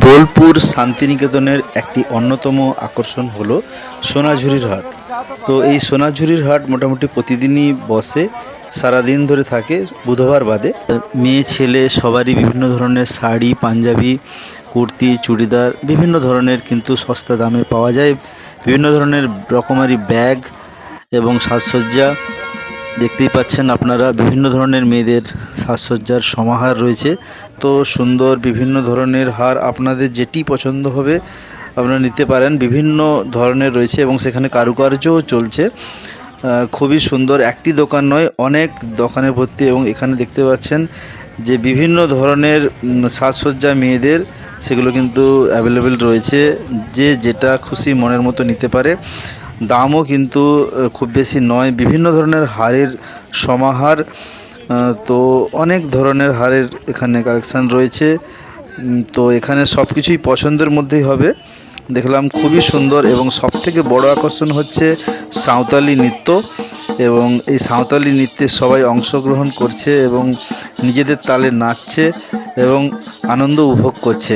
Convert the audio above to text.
বোলপুর শান্তিনিকেতনের একটি অন্যতম আকর্ষণ হলো সোনাঝুরির হাট। তো এই সোনাঝুরির হাট মোটামুটি প্রতিদিনই বসে, সারাদিন ধরে থাকে, বুধবার বাদে। মেয়ে, ছেলে সবারই বিভিন্ন ধরনের শাড়ি, পাঞ্জাবি, কুর্তি, চুড়িদার বিভিন্ন ধরনের কিন্তু সস্তা দামে পাওয়া যায়। বিভিন্ন ধরনের রকমারি ব্যাগ এবং সাজসজ্জা দেখতেই পাচ্ছেন আপনারা বিভিন্ন ধরনের মেয়েদের সাজসজ্জার সমাহার রয়েছে। তো সুন্দর বিভিন্ন ধরনের হার আপনাদের যেটি পছন্দ হবে আপনারা নিতে পারেন। বিভিন্ন ধরনের রয়েছে এবং সেখানে কারুকার্যও চলছে। খুবই সুন্দর একটি দোকান নয়, অনেক দোকানে ভর্তি এবং এখানে দেখতে পাচ্ছেন যে বিভিন্ন ধরনের সাজসজ্জা মেয়েদের সেগুলো কিন্তু অ্যাভেলেবেল রয়েছে। যে যেটা খুশি মনের মতো নিতে পারে। দামও কিন্তু খুব বেশি নয়। বিভিন্ন ধরনের হারের সমাহার তো অনেক ধরনের হারের এখানে কালেকশান রয়েছে। তো এখানে সব কিছুই পছন্দের মধ্যেই হবে। দেখলাম খুবই সুন্দর এবং সব থেকে বড় আকর্ষণ হচ্ছে সাঁওতালি নৃত্য এবং এই সাঁওতালি নৃত্যে সবাই অংশগ্রহণ করছে এবং নিজেদের তালে নাচছে এবং আনন্দ উপভোগ করছে।